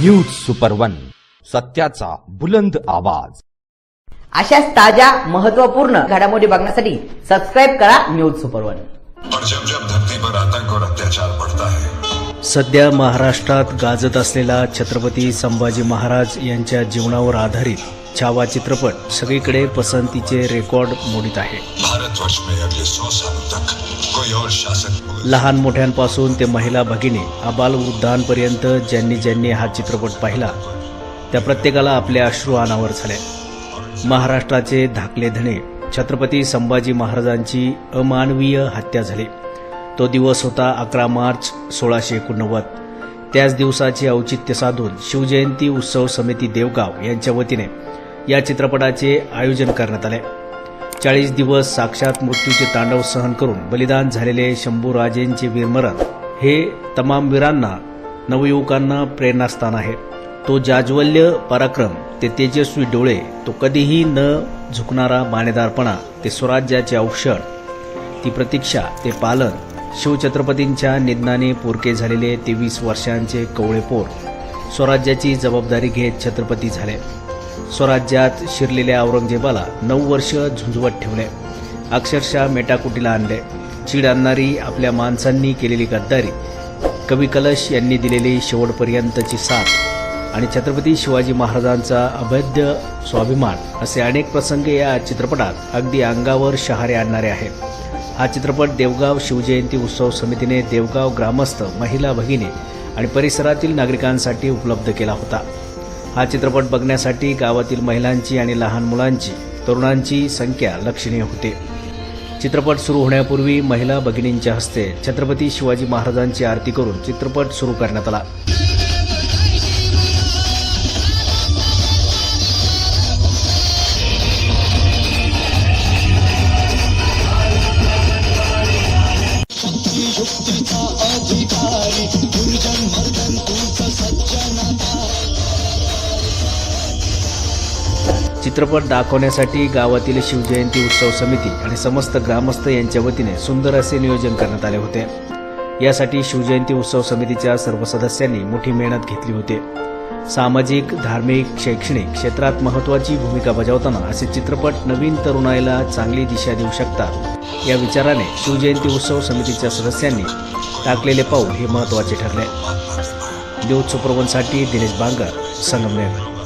News super one सत्याचा बुलंद आवाज. अशाच ताज्या महत्त्वपूर्ण घडामोडी बघण्यासाठी सबस्क्राईब करा न्यूज सुपर वन और जब जब धरती पर आतंक और अत्याचार बढ़ता है सध्या महाराष्ट्रात गाजत असलेला छत्रपती संभाजी महाराज यांच्या जीवनावर आधारित छावा चित्रपट सगळीकडे पसंतीचे रेकॉर्ड मोडीत आहे. लहान मोठ्यांपासून ते महिला भगिनी अबालवृद्धांपर्यंत ज्यांनी ज्यांनी हा चित्रपट पाहिला त्या प्रत्येकाला आपले अश्रू अनावर झाले. महाराष्ट्राचे धाकले धणे छत्रपती संभाजी महाराजांची अमानवीय हत्या झाली. तो दिवस होता अकरा मार्च सोळाशे एकोणनव्वद. त्याच दिवसाचे औचित्य साधून शिवजयंती उत्सव समिती देवगाव यांच्या वतीने या चित्रपटाचे आयोजन करण्यात आले. चाळीस दिवस साक्षात मृत्यूचे तांडव सहन करून बलिदान झालेले शंभूराजेंचे वीरमरण हे तमाम वीरांना नवयुवकांना प्रेरणास्थान आहे. तो जाज्वल्य पराक्रम ते तेजस्वी डोळे तो कधीही न झुकणारा बाणेदारपणा ते स्वराज्याचे औषध ती प्रतीक्षा ते पालन शिवछत्रपतींच्या निधनाने पोरके झालेले तेवीस वर्षांचे कवळेपोर स्वराज्याची जबाबदारी घेत छत्रपती झाले. स्वराज्यात शिरलेल्या औरंगजेबाला नऊ वर्ष झुंजवत ठेवले. अक्षरशः मेटाकुटीला आणले. चीड आणणारी आपल्या माणसांनी केलेली गद्दारी कवी कलश यांनी दिलेली शेवटपर्यंतची साथ आणि छत्रपती शिवाजी महाराजांचा अभेद्य स्वाभिमान असे अनेक प्रसंग या चित्रपटात अगदी अंगावर शहारे आणणारे आहेत. हा चित्रपट देवगाव शिवजयंती उत्सव समितीने देवगाव ग्रामस्थ महिला भगिनी आणि परिसरातील नागरिकांसाठी उपलब्ध केला होता. हा चित्रपट बघण्यासाठी गावातील महिलांची आणि लहान मुलांची तरुणांची संख्या लक्षणीय होते. चित्रपट सुरू होण्यापूर्वी महिला भगिनींच्या हस्ते छत्रपती शिवाजी महाराजांची आरती करून चित्रपट सुरू करण्यात आला. चित्रपट दाखवण्यासाठी गावातील शिवजयंती उत्सव समिती आणि समस्त ग्रामस्थ यांच्या वतीने सुंदर असे नियोजन करण्यात आले होते. यासाठी शिवजयंती उत्सव समितीच्या सर्व सदस्यांनी मोठी मेहनत घेतली होती. सामाजिक धार्मिक शैक्षणिक क्षेत्रात महत्वाची भूमिका बजावताना असे चित्रपट नवीन तरुणाईला चांगली दिशा देऊ शकतात. या विचाराने शिवजयंती उत्सव समितीच्या सदस्यांनी टाकलेले पाऊल हे महत्त्वाचे ठरले. देव सुप्रवनसाठी दिनेश बांगर संगमनेर.